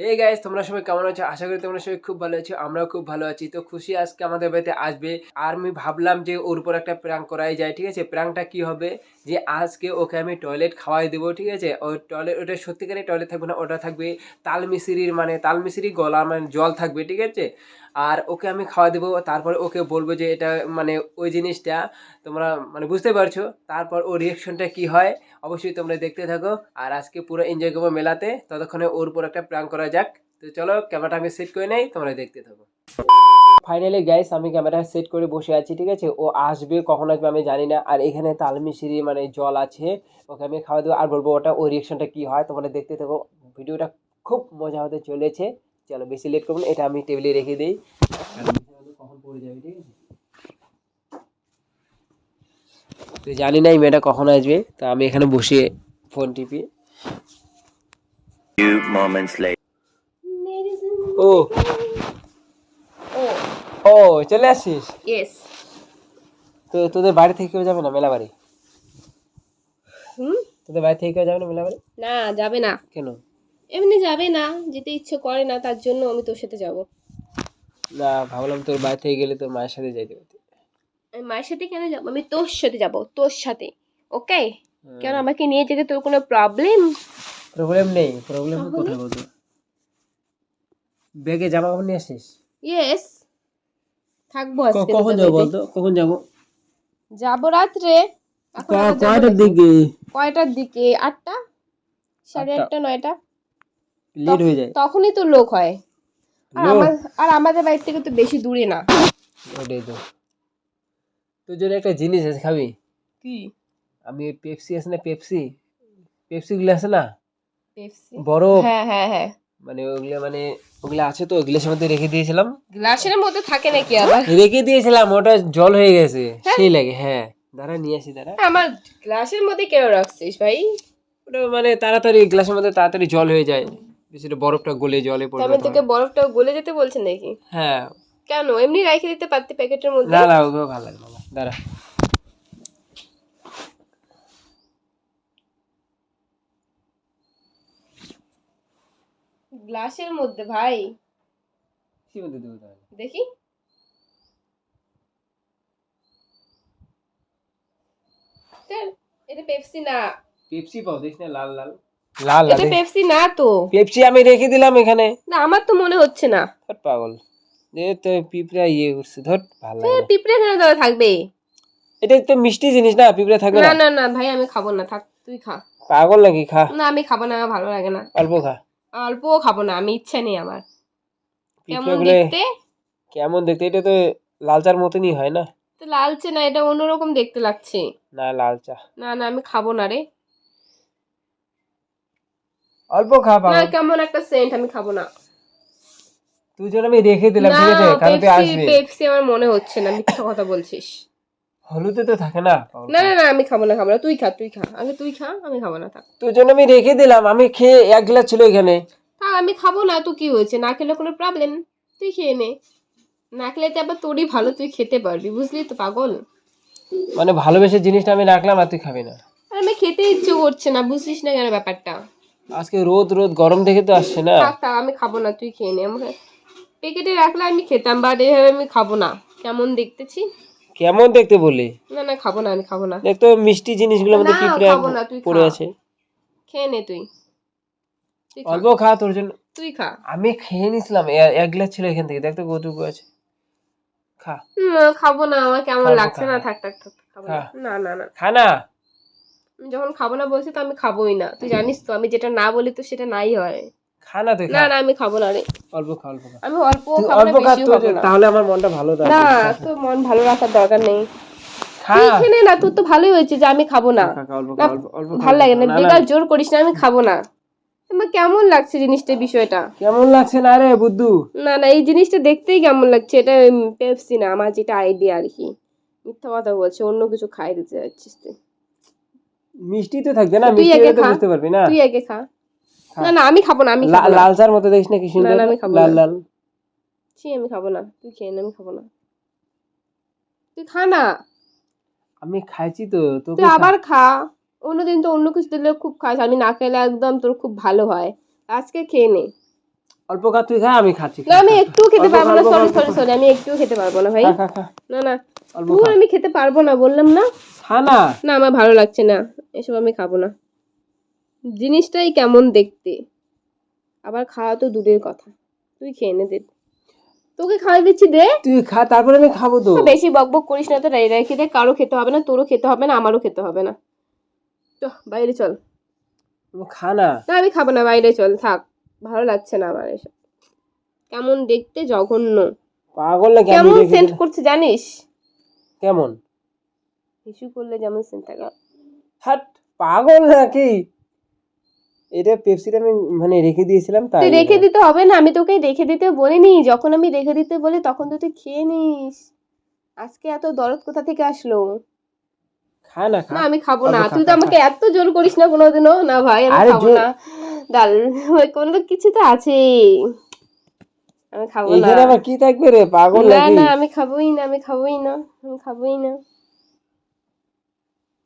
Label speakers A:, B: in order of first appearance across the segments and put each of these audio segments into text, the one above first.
A: Hey guys তোমরা সবাই কেমন আছো? আশা করি তোমরা সবাই খুব ভালো আছো, আমরাও খুব ভালো আছি। তো খুশি আজকে আমাদের বাড়িতে আসবে। আর আমি ভাবলাম যে ওর উপর একটা প্র্যাঙ্ক করাই যায়, ঠিক আছে? প্র্যাঙ্কটা কি হবে? যে আজকে ওকে আমি টয়লেট খাওয়াই দেবো, ঠিক আছে? ওই টয়লেট ওটা সত্যিকারের টয়লেট থাকবে না, ওটা থাকবে তালমিশিরির মানে তালমিশিরি গলা মানে জল থাকবে, ঠিক আছে? আর ওকে আমি খাওয়া দেবো। তারপর ওকে বলব যে এটা মানে ওই জিনিসটা তোমরা মানে বুঝতে পারছ। তারপর ওর রিয়াকশনটা কি হয়, অবশ্যই তোমরা দেখতে থাকো। আর আজকে পুরো এনজয় করব মেলাতে। ততক্ষণে ওর উপর একটা প্ল্যান করা যাক। তো চলো ক্যামেরাটা আমি সেট করে নেই, তোমরা দেখতে থাকো। ফাইনালি গাইস আমি ক্যামেরা সেট করে বসে আছি, ঠিক আছে? ও আসবে, কখন আসবে আমি জানি না। আর এখানে তালমিশিরি মানে জল আছে, ওকে আমি খাওয়া দেবো। আর বলব ওটা, ওর রিয়াকশনটা কি হয়, তোমরা দেখতে থাকো। ভিডিওটা খুব মজা হতে চলেছে। চলো বেশি লেট করব না এটা আমি টেবিলে রেখে দিই। কখন পড়ে যাবে ঠিক আছে তো জানি না এই মেয়েটা কখন আসবে তো আমি এখানে বসে ফোন টিপি. ও
B: ও।
A: ও চলে আসিস?
B: ইয়েস
A: তো তোদের বাড়ি থেকে কেউ যাবে না মেলা বাড়ি?
B: হুম?
A: তোদের বাড়ি থেকে কেউ যাবে না মেলা বাড়ি?
B: না যাবে না।
A: কেন?
B: এমনি যাবে না যেতে ইচ্ছে করে না তার জন্য আমি তোর সাথে যাব।
A: না ভাবলাম তোর বাড়ি থেকে গেলে তোর মায়ের সাথে যাইতে পারতি।
B: আমি মায়ের সাথে কেন যাব? আমি তোর সাথে যাব তোর সাথে ওকে? কেন আমাকে নিয়ে যেতে তোর কোনো প্রবলেম
A: প্রবলেম নেই প্রবলেম? কোথায় বলতো? ব্যাগে জামা কাপড় নিয়ে আসিস?
B: ইয়েস থাকব আজকে
A: কখন যাব বলতো? কখন যাব?
B: যাব রাত্রে।
A: কয়টার দিকে?
B: কয়টার দিকে? আটটা? সাড়ে।
A: আটটা
B: নয়টা?
A: লেট হয়ে যায়।
B: তখনই তো লোক হয়। আর আমার আর আমাদের বাড়ি থেকে তো বেশি দূরে না।
A: ওটাই তো। তোর জন্য একটা জিনিস আছে খাবি?
B: কি?
A: আমি পেপসি আছে না পেপসি? পেপসি গুলো আছে না?
B: পেপসি?
A: বড়
B: হ্যাঁ হ্যাঁ হ্যাঁ।
A: মানে ওগুলো মানে ওগুলো আছে তো গ্লাসের মধ্যে রেখে দিয়েছিলাম।
B: গ্লাসের মধ্যে থাকে নাকি আবার?
A: রেখে দিয়েছিলাম ওটা জল হয়ে গেছে। সেই লাগে হ্যাঁ। দাঁড়া নিয়ে আসি দাঁড়া।
B: আমার গ্লাসের মধ্যে কেন রাখছিস ভাই?
A: ওটা মানে তাড়াতাড়ি গ্লাসের মধ্যে তাড়াতাড়ি জল হয়ে যায়। বরফটা গলে জলে পড়বে
B: আমি তোকে বরফটা গলে যেতে বলছে নাকি?
A: হ্যাঁ।
B: কেন? এমনি রেখে দিতে পারতি প্যাকেটের মধ্যে?
A: না না ওগুলো ভালো লাগে না দাঁড়া।
B: গ্লাসের মধ্যে ভাই।
A: কি মধ্যে দেবো তাহলে?
B: দেখি। এটা পেপসি না।
A: পেপসি পাও দেখ না লাল লাল। লাল
B: এটা পেপসি না তো।
A: পেপসি আমি রেখে দিলাম এখানে।
B: না আমার তো মনে হচ্ছে না।
A: ধর পাগল। যে তো পিঁপড়া ইয়ে করছে ধর ভালো।
B: পিঁপড়ে কেন থাকবে।
A: এটা তো মিষ্টি জিনিস না পিঁপড়া থাকবে
B: না?
A: না
B: না ভাই আমি খাব না থাক তুই খা।
A: পাগল নাকি? খা।
B: না আমি খাব না আমার ভালো লাগে না।
A: অল্প খা।
B: অল্পও খাব না আমি ইচ্ছা নেই আমার। কেমন দেখতে?
A: কেমন দেখতে? এটা তো লাল চার মতনই হয় না।
B: তো লালচে না এটা অন্যরকম দেখতে লাগছে।
A: না লাল চা
B: না না আমি খাব না রে।
A: অল্প খা
B: না কেমন একটা সেন্ট আমি খাব না।
A: তুই জন্য আমি রেখে দিলাম ঠিক আছে? কারণ তুই আসবি।
B: পেপসি আমার মনে হচ্ছে না মিথ্যা কথা বলছিস।
A: হলুদে তো থাকে না
B: না না না আমি খাব না খাব না। তুই খা তুই খা। আগে তুই খা আমি খাব না থাক।
A: তোর জন্য আমি রেখে দিলাম আমি খেয়ে এক গ্লাস ছিল এখানে।
B: থাক আমি খাব না তো কি হয়েছে? না খেলে কোনো প্রবলেম তুই খেয়ে নে। না খেলে তো আবার তোরই ভালো তুই খেতে পারবি বুঝলি তো পাগল?
A: মানে ভালোবেসে জিনিসটা আমি রাখলাম আর তুই খাবি না।
B: আমি খেতে ইচ্ছে করছে না বুঝলিস না কেন ব্যাপারটা?
A: আজকে রোদ রোদ গরম দেখে তো আসছে না।
B: থাক থাক আমি খাব না তুই খেয়ে নে আমার প্যাকেটে রাখলে আমি খেতাম বাট এভাবে আমি খাব না। কেমন দেখতেছি?
A: কেমন দেখতে বলি
B: না না খাব না আমি খাব না।
A: দেখতো মিষ্টি মধ্যে
B: না,
A: পিঁপড়ে
B: খাব না, তুই
A: পড়ে। আছে।
B: খেয়ে নে তুই। তুই খা।
A: অল্প খা তোর জন্য।
B: তুই খা।
A: আমি খেয়ে নিছিলাম এ- এক গ্লাস ছিল এখান থেকে দেখতো কতটুকু আছে। খা।
B: না খাব না আমার কেমন
A: খাব,
B: লাগছে না। থাক থাক থাক খাব না।
A: খা।
B: না না না।
A: খা না।
B: আমি যখন খাব না বলছি তো আমি খাবোই না। তুই জানিস তো আমি যেটা না বলি তো সেটা নাই হয়।
A: খা তুই
B: না না আমি খাব না রে
A: অল্প খা অল্প খা।
B: আমি অল্প
A: তুই
B: খাব না
A: অল্প খা
B: বেশিও
A: তোর
B: খাব না।
A: তাহলে আমার মনটা ভালো থাকবে।
B: না তোর মন ভালো রাখার দরকার নেই।
A: খা।
B: না তোর তো ভালোই হয়েছে যে আমি খাব না।
A: খা, খা, অল্প
B: না,
A: খা অল্প অল্প খা,
B: ভালো লাগে না
A: না, না,
B: বেকার জোর করিস না আমি খাব না। আমার কেমন লাগছে জিনিসটা বিষয়টা?
A: কেমন লাগছে না রে বুদ্ধু?
B: না না এই জিনিসটা দেখতেই কেমন লাগছে এটা পেপসি না আমার যেটা আইডিয়া আর কি। মিথ্যা কথা বলছে অন্য কিছু খাই দিতে যাচ্ছিস তুই।
A: মিষ্টি তো থাকবে না মিষ্টি তো বুঝতে পারবি না?
B: তুই আগে খা। না না আমি খাব না আমি
A: লাল চার মতো দেখিস না কি সুন্দর?
B: না, আমি খাব
A: লাল লাল।
B: ছি আমি খাব না তুই খেয়ে আমি খাব না। তুই খা না।
A: আমি খাইছি তো
B: তুই আবার খা। অন্যদিন তো অন্য কিছু দিলে খুব খাস আমি না খেলে একদম তোর খুব ভালো হয়। আজকে খেয়ে নে।
A: অল্প খা তুই খা আমি খাচ্ছি
B: না আমি একটু খেতে পারব না সরি সরি সরি আমি একটু খেতে পারব না ভাই। না না। তুই আমি খেতে পারব না বললাম না?
A: খা না
B: না আমার ভালো লাগছে না। এসব আমি খাব না। জিনিসটাই কেমন দেখতে। আবার খাওয়া তো দূরের কথা। তুই খেয়ে নে দে। তোকে খাওয়াই দিচ্ছি দে।
A: তুই খা তারপরে আমি খাব তো।
B: বেশি বকবক করিস না তো। রাই রেখে দে কারও খেতে হবে না তোরও খেতে হবে না আমারও খেতে হবে না। তো বাইরে চল।
A: খা না
B: না আমি খাব না বাইরে চল থাক। ভালো লাগছে না আমার এসব। কেমন দেখতে জঘন্য।
A: পাগল আমি
B: কেমন সেন্ট করছে জানিস?
A: কেমন?
B: ইস্যু করলে যেমন সেন্ট থাকে
A: হাট পাগল নাকি? এটা পেপসিটা আমি মানে রেখে দিয়েছিলাম তাই
B: তুই রেখে দিতে হবে না আমি তোকে রেখে দিতে বলিনি। যখন আমি রেখে দিতে বলি তখন তো তুই খেয়ে নিস। আজকে এত দরদ কোথা থেকে আসলো?
A: খা না খা।
B: না আমি খাব না। তুই তো আমাকে এত জোর করিস না কোনোদিনও? না ভাই আমি খাব না। ডাল ওই কোনো তো কিছু তো আছে আমি খাব না।
A: এখানে আবার কি থাকবে রে পাগল
B: না না আমি খাবোই না আমি খাবোই না আমি খাবোই না।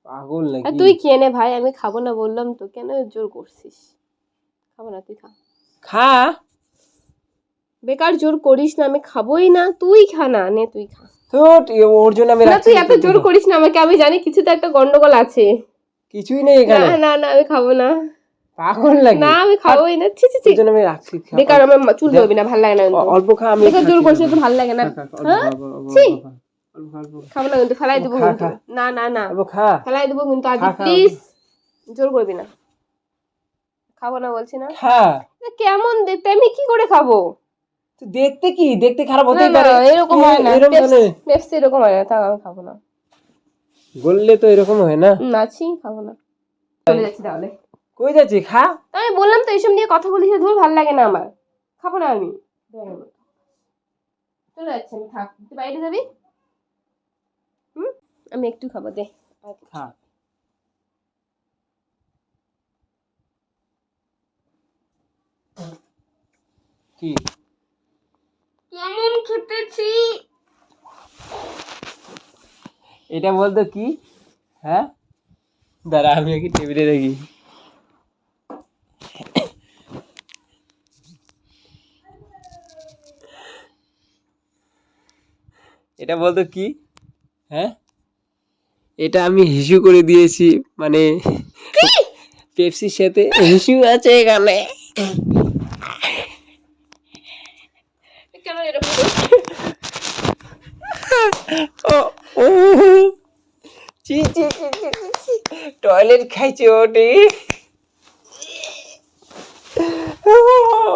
A: পাগল
B: আর
A: নাকি?
B: তুই খেয়ে নে ভাই? আমি খাব না বললাম তো। কেন জোর করছিস? খাব না তুই খা।
A: খা।
B: বেকার জোর করিস না আমি খাবোই না। তুই খা না নে তুই খা।
A: ওর জন্য আমি
B: না তুই এত জোর করিস না আমাকে। আমি জানি কিছু তো একটা গন্ডগোল আছে।
A: কিছুই নেই এখানে।
B: না না না আমি খাব না।
A: পাগল নাকি?
B: না আমি খাবোই না। ছি ছি ছি।
A: জন্য আমি রাখছি
B: বেকার আমার চুল ধরবি না ভালো লাগে না।
A: অল্প খা আমি
B: বেকার জোর করছিস তো ভালো লাগে না। হ্যাঁ? ছি।
A: অল্প খা, অল্প খা, অল্প খা।
B: খাব না কিন্তু ফেলাই দেবো কিন্তু। না না না। ফেলাই দেবো কিন্তু আজ
A: খা, খা,
B: প্লিজ জোর করবি না। খাব না বলছি না? কেমন দেখতে? আমি কি করে খাব?
A: দেখতে কি? দেখতে খারাপ হতেই পারে।
B: এরকম হয় না।
A: এরকম তো।
B: পেপসি এরকম হয় না। আমি খাব না।
A: বললে তো এরকম হয় না।
B: নাচি খাব না। চলে যাচ্ছি তাহলে।
A: কই যাচ্ছি খা।
B: আমি বললাম তো এইসব নিয়ে কথা বলিস ধর ভালো লাগে না আমার। খাব না আমি। চলে যাচ্ছি আমি থাক। তুই বাইরে যাবি? আমি একটু খাব দে।
A: খা। কি?
B: কেমন খেতেছি?
A: এটা বলতো কি? হ্যাঁ? দাঁড়া আমি কি টেবিলে দেখি। এটা বলতো কি? হ্যাঁ? এটা আমি হিসু করে দিয়েছি মানে পেপসির সাথে হিসু আছে এখানে। টয়লেট খাইছে ওটি।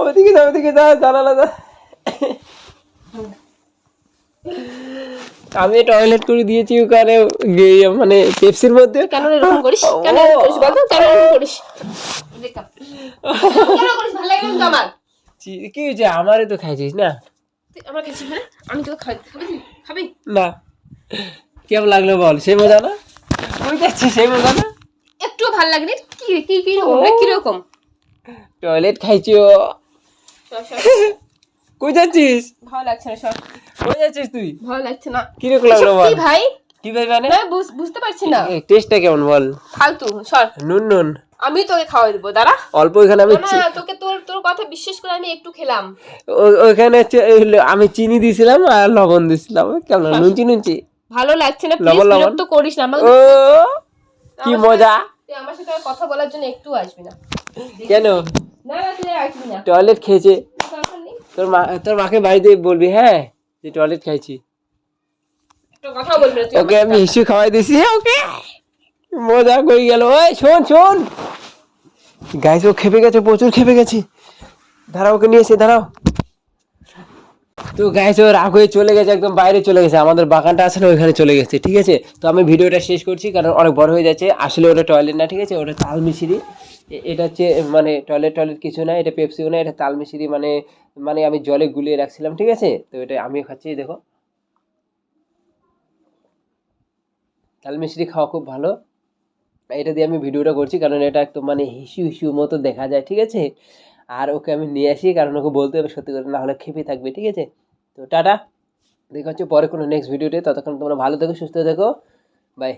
A: ওদিকে যাও ওদিকে যাও জানালা যা। আমি টয়লেট করে দিয়েছি ওখানে মানে পেপসির মধ্যে।
B: কেন এরকম করিস? কেন এরকম করিস? বলতো কেন এরকম করিস? কেন করিস? ভালো লাগে না আমার।
A: কি হয়েছে? আমারই তো খাইছিস না?
B: আমার কাছে মানে? আমি তোকে খাবি খাবি খাবি?
A: না। কেমন লাগল বল? সেই মজা না? ওই যাচ্ছি সেই মজা না?
B: একটু ভালো লাগেনি। কি কি কি রকম কি রকম?
A: টয়লেট খাইছি। কই যাচ্ছিস?
B: ভালো লাগছে না সর
A: কই যাচ্ছিস তুই?
B: ভালো লাগছে না।
A: কীরকম লাগল বল
B: ভাই?
A: কি ভাই মানে?
B: না বুঝতে পারছি না।
A: টেস্টটা কেমন বল?
B: ফালতু সর।
A: নুন নুন।
B: আমি তোকে খাওয়াই দেবো দাঁড়া।
A: অল্প এখানে আমি
B: না তোকে তোর তোর কথা বিশ্বাস করে আমি একটু খেলাম।
A: ওখানে আমি চিনি দিয়েছিলাম আর লবণ দিয়েছিলাম কেমন? নুনচি নুনচি?
B: ভালো লাগছে না
A: লবণ,
B: প্লিজ
A: লবণ।
B: বিরক্ত করিস না আমার
A: ও কি মজা।
B: তুই আমার সাথে কথা বলার জন্য একটু আসবি না।
A: কেন?
B: না না তুই আসবি না।
A: টয়লেট খেয়েছে। তোর মা তোর মাকে বাড়িতে বলবি হ্যাঁ? যে টয়লেট খাইছি।
B: তুই
A: ওকে আমি হিসু খাওয়াই দিছি ওকে। মজা করে গেল ওই শোন শোন। গাইস ও খেপে গেছে প্রচুর খেপে গেছে। দাঁড়াও ওকে নিয়ে এসে দাঁড়াও। তো গাইস ও রাগ হয়ে চলে গেছে একদম বাইরে চলে গেছে। আমাদের বাগানটা আছে না ওইখানে চলে গেছে ঠিক আছে? তো আমি ভিডিওটা শেষ করছি কারণ অনেক বড় হয়ে যাচ্ছে। আসলে ওটা টয়লেট না ঠিক আছে? ওটা তাল মিশিরি এ- এটা হচ্ছে মানে টয়লেট টয়লেট কিছু না, এটা পেপসিও না, এটা তাল মিশিরি মানে মানে আমি জলে গুলিয়ে রাখছিলাম, ঠিক আছে? তো এটা আমিও খাচ্ছি, দেখো। তাল মিষ্টি খাওয়া খুব ভালো। এটা দিয়ে আমি ভিডিওটা করছি, কারণ এটা একটু মানে হিসু হিসু মতো দেখা যায়, ঠিক আছে? আর ওকে আমি নিয়ে আসি, কারণ ওকে বলতে হবে সত্যি করে, না হলে খেপে থাকবে, ঠিক আছে? তো টাটা। দেখা হচ্ছে পরে কোনো নেক্সট ভিডিওতে ততক্ষণ তোমরা ভালো থেকো, সুস্থ থেকো। বাই